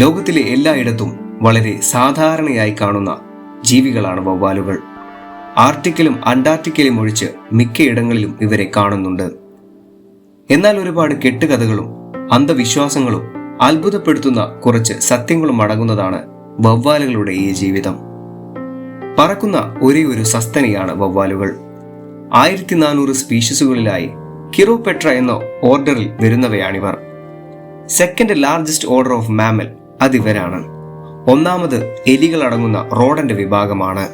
ലോകത്തിലെ എല്ലായിടത്തും വളരെ സാധാരണയായി കാണുന്ന ജീവികളാണ് വവ്വാലുകൾ. ആർട്ടിക്കലും അന്റാർട്ടിക്കലും ഒഴിച്ച് മിക്കയിടങ്ങളിലും ഇവരെ കാണുന്നുണ്ട്. എന്നാൽ ഒരുപാട് കെട്ടുകഥകളും അന്ധവിശ്വാസങ്ങളും അത്ഭുതപ്പെടുത്തുന്ന കുറച്ച് സത്യങ്ങളും അടങ്ങുന്നതാണ് വവ്വാലുകളുടെ ഈ ജീവിതം. പറക്കുന്ന ഒരേ ഒരു സസ്തനിയാണ് വവ്വാലുകൾ. ആയിരത്തി നാനൂറ് സ്പീഷീസുകളിലായി കിറോപെട്ര എന്ന ഓർഡറിൽ വരുന്നവയാണിവർ. Second largest order of mammal അതിവരാണ് ഒന്നാമത് എലികൾ അടങ്ങുന്ന റോഡന്റെ വിഭാഗമാണ്.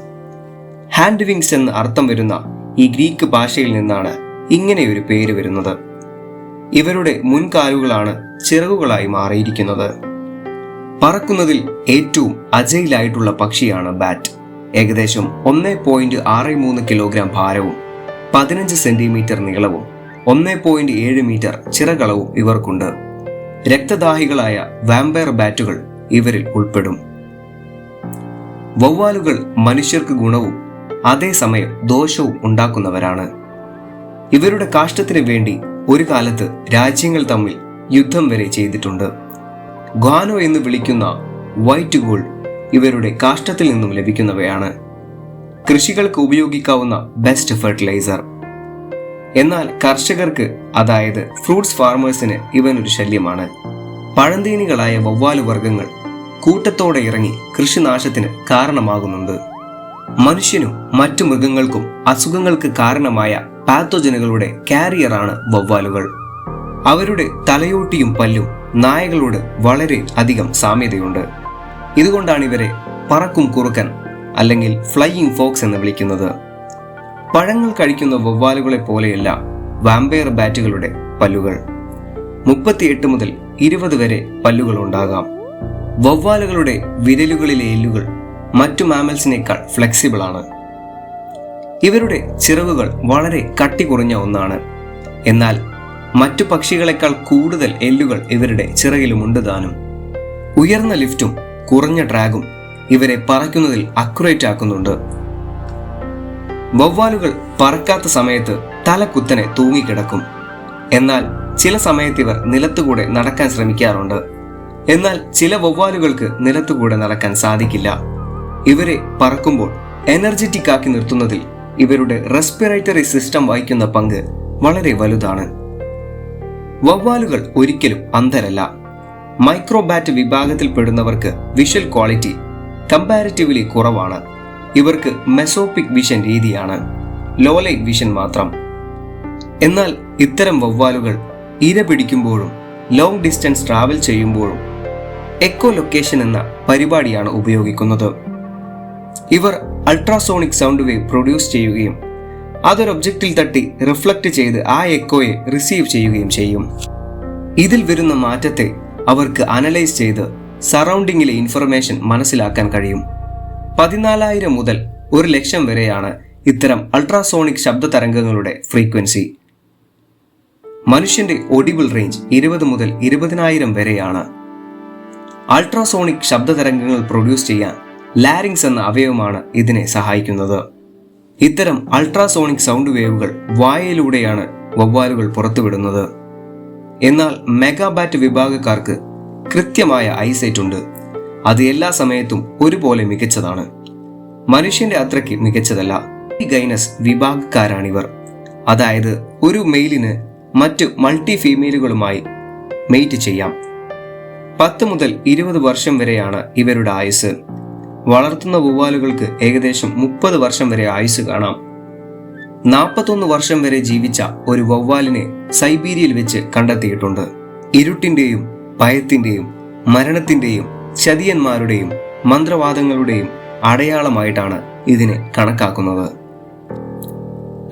ഹാൻഡ് വിങ്സ് എന്ന് അർത്ഥം വരുന്ന ഈ ഗ്രീക്ക് ഭാഷയിൽ നിന്നാണ് ഇങ്ങനെയൊരു പേര് വരുന്നത്. ഇവരുടെ മുൻകാലുകളാണ് ചിറകുകളായി മാറിയിരിക്കുന്നത്. പറക്കുന്നതിൽ ഏറ്റവും അജയിലായിട്ടുള്ള പക്ഷിയാണ് ബാറ്റ് ഏകദേശം ഒന്ന് പോയിന്റ് ആറ് മൂന്ന് കിലോഗ്രാം ഭാരവും പതിനഞ്ച് സെന്റിമീറ്റർ നീളവും ഒന്ന് പോയിന്റ് ഏഴ് മീറ്റർ ചിറകളവും ഇവർക്കുണ്ട്. രക്തദാഹികളായ വാമ്പയർ ബാറ്റുകൾ ഇവരിൽ ഉൾപ്പെടും. വവ്വാലുകൾ മനുഷ്യർക്ക് ഗുണവും അതേസമയം ദോഷവും ഉണ്ടാക്കുന്നവരാണ്. ഇവരുടെ കാഷ്ടത്തിന് വേണ്ടി ഒരു കാലത്ത് രാജ്യങ്ങൾ തമ്മിൽ യുദ്ധം വരെ ചെയ്തിട്ടുണ്ട്. ഗ്വാനോ എന്ന് വിളിക്കുന്ന വൈറ്റ് ഗോൾഡ് ഇവരുടെ കാഷ്ടത്തിൽ നിന്നും ലഭിക്കുന്നവയാണ്. കൃഷികൾക്ക് ഉപയോഗിക്കാവുന്ന ബെസ്റ്റ് ഫെർട്ടിലൈസർ എന്നാൽ കർഷകർക്ക് അതായത് ഫ്രൂട്ട്സ് ഫാർമേഴ്സിന് ഇവനൊരു ശല്യമാണ്. പഴന്തീനികളായ വവ്വാലു വർഗങ്ങൾ കൂട്ടത്തോടെ ഇറങ്ങി കൃഷിനാശത്തിന് കാരണമാകുന്നുണ്ട്. മനുഷ്യനും മറ്റു മൃഗങ്ങൾക്കും അസുഖങ്ങൾക്ക് കാരണമായ പാത്തോജനുകളുടെ കാരിയറാണ് വവ്വാലുകൾ. അവരുടെ തലയോട്ടിയും പല്ലും നായകളോട് വളരെ അധികം സാമ്യതയുണ്ട്. ഇതുകൊണ്ടാണ് ഇവരെ പറക്കും കുറുക്കൻ അല്ലെങ്കിൽ ഫ്ലൈയിങ് ഫോക്സ് എന്ന് വിളിക്കുന്നത്. പഴങ്ങൾ കഴിക്കുന്ന വവ്വാലുകളെ പോലെയല്ല വാമ്പയർ ബാറ്റുകളുടെ പല്ലുകൾ. മുപ്പത്തിയെട്ട് മുതൽ ഇരുപത് വരെ പല്ലുകൾ ഉണ്ടാകാം. വവ്വാലുകളുടെ വിരലുകളിലെ എല്ലുകൾ മറ്റു മാമൽസിനേക്കാൾ ഫ്ലെക്സിബിൾ ആണ്. ഇവരുടെ ചിറവുകൾ വളരെ കട്ടി കുറഞ്ഞ ഒന്നാണ്. എന്നാൽ മറ്റു പക്ഷികളെക്കാൾ കൂടുതൽ എല്ലുകൾ ഇവരുടെ ചിറകിലുമുണ്ട് താനും. ഉയർന്ന ലിഫ്റ്റും കുറഞ്ഞ ഡ്രാഗും ഇവരെ പറയ്ക്കുന്നതിൽ അക്യുറേറ്റ് ആക്കുന്നുണ്ട്. വവ്വാലുകൾ പറക്കാത്ത സമയത്ത് തലക്കുത്തനെ തൂങ്ങിക്കിടക്കും. എന്നാൽ ചില സമയത്ത് ഇവർ നിലത്തുകൂടെ നടക്കാൻ ശ്രമിക്കാറുണ്ട്. എന്നാൽ ചില വവ്വാലുകൾക്ക് നിലത്തുകൂടെ നടക്കാൻ സാധിക്കില്ല. ഇവരെ പറക്കുമ്പോൾ എനർജറ്റിക് ആക്കി നിർത്തുന്നതിൽ ഇവരുടെ റെസ്പിറേറ്ററി സിസ്റ്റം വഹിക്കുന്ന പങ്ക് വളരെ വലുതാണ്. വവ്വാലുകൾ ഒരിക്കലും അന്ധരല്ല. മൈക്രോബാറ്റ് വിഭാഗത്തിൽപ്പെടുന്നവർക്ക് വിഷ്വൽ ക്വാളിറ്റി കമ്പാരിറ്റീവ്ലി കുറവാണ്. ഇവർക്ക് മെസോപിക് വിഷൻ രീതിയാണ് ലോലൈറ്റ് വിഷൻ മാത്രം. എന്നാൽ ഇത്തരം വവ്വാലുകൾ ഇര പിടിക്കുമ്പോഴും ലോങ് ഡിസ്റ്റൻസ് ട്രാവൽ ചെയ്യുമ്പോഴും എക്കോ ലൊക്കേഷൻ എന്ന പരിപാടിയാണ് ഉപയോഗിക്കുന്നത്. ഇവർ അൾട്രാസോണിക് സൗണ്ട് വേവ് പ്രൊഡ്യൂസ് ചെയ്യുകയും അതൊരു ഒബ്ജക്റ്റിൽ തട്ടി റിഫ്ലക്ട് ചെയ്ത് ആ എക്കോയെ റിസീവ് ചെയ്യുകയും ചെയ്യും. ഇതിൽ വരുന്ന മാറ്റത്തെ അവർക്ക് അനലൈസ് ചെയ്ത് സറൗണ്ടിങ്ങിലെ ഇൻഫർമേഷൻ മനസ്സിലാക്കാൻ കഴിയും. പതിനാലായിരം മുതൽ ഒരു ലക്ഷം വരെയാണ് ഇത്തരം അൾട്രാസോണിക് ശബ്ദ തരംഗങ്ങളുടെ ഫ്രീക്വൻസി. മനുഷ്യന്റെ ഒഡിബിൾ റേഞ്ച് ഇരുപത് മുതൽ ഇരുപതിനായിരം വരെയാണ്. അൾട്രാസോണിക് ശബ്ദ തരംഗങ്ങൾ പ്രൊഡ്യൂസ് ചെയ്യാൻ ലാരിങ്സ് എന്ന അവയവമാണ് ഇതിനെ സഹായിക്കുന്നത്. ഇത്തരം അൾട്രാസോണിക് സൗണ്ട് വേവുകൾ വായയിലൂടെയാണ് വവ്വാലുകൾ പുറത്തുവിടുന്നത്. എന്നാൽ മെഗാബാറ്റ് വിഭാഗക്കാർക്ക് കൃത്യമായ ഐസൈറ്റ് ഉണ്ട്. അത് എല്ലാ സമയത്തും ഒരുപോലെ മികച്ചതാണ്. മനുഷ്യന്റെ അത്രയ്ക്ക് മികച്ചതല്ല. ഈ ഗൈനസ് വിഭാഗക്കാരാണിവർ. അതായത് ഒരു മെയിലിന് മറ്റു മൾട്ടി ഫീമെയിലുകളുമായി മെയ്റ്റ് ചെയ്യാം. പത്ത് മുതൽ ഇരുപത് വർഷം വരെയാണ് ഇവരുടെ ആയുസ് വളർത്തുന്ന വവ്വാലുകൾക്ക് ഏകദേശം മുപ്പത് വർഷം വരെ ആയുസ് കാണാം. നാൽപ്പത്തൊന്ന് വർഷം വരെ ജീവിച്ച ഒരു വവ്വാലിനെ സൈബീരിയയിൽ വെച്ച് കണ്ടെത്തിയിട്ടുണ്ട്. ഇരുട്ടിന്റെയും ഭയത്തിന്റെയും മരണത്തിന്റെയും ചതിയന്മാരുടെയും മന്ത്രവാദങ്ങളുടെയും അടയാളമായിട്ടാണ് ഇതിനെ കണക്കാക്കുന്നത്.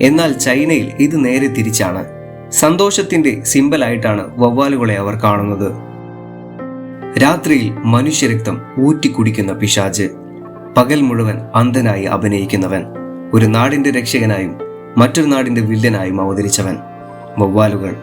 എന്നാൽ ചൈനയിൽ ഇത് നേരെ തിരിച്ചാണ്. സന്തോഷത്തിന്റെ സിമ്പലായിട്ടാണ് വവ്വാലുകളെ അവർ കാണുന്നത്. രാത്രിയിൽ മനുഷ്യരക്തം ഊറ്റിക്കുടിക്കുന്ന പിശാജ് പകൽ മുഴുവൻ അന്ധനായി അഭിനയിക്കുന്നവൻ ഒരു നാടിന്റെ രക്ഷകനായും മറ്റൊരു നാടിന്റെ വില്ലനായും അവതരിച്ചവൻ വവ്വാലുകൾ.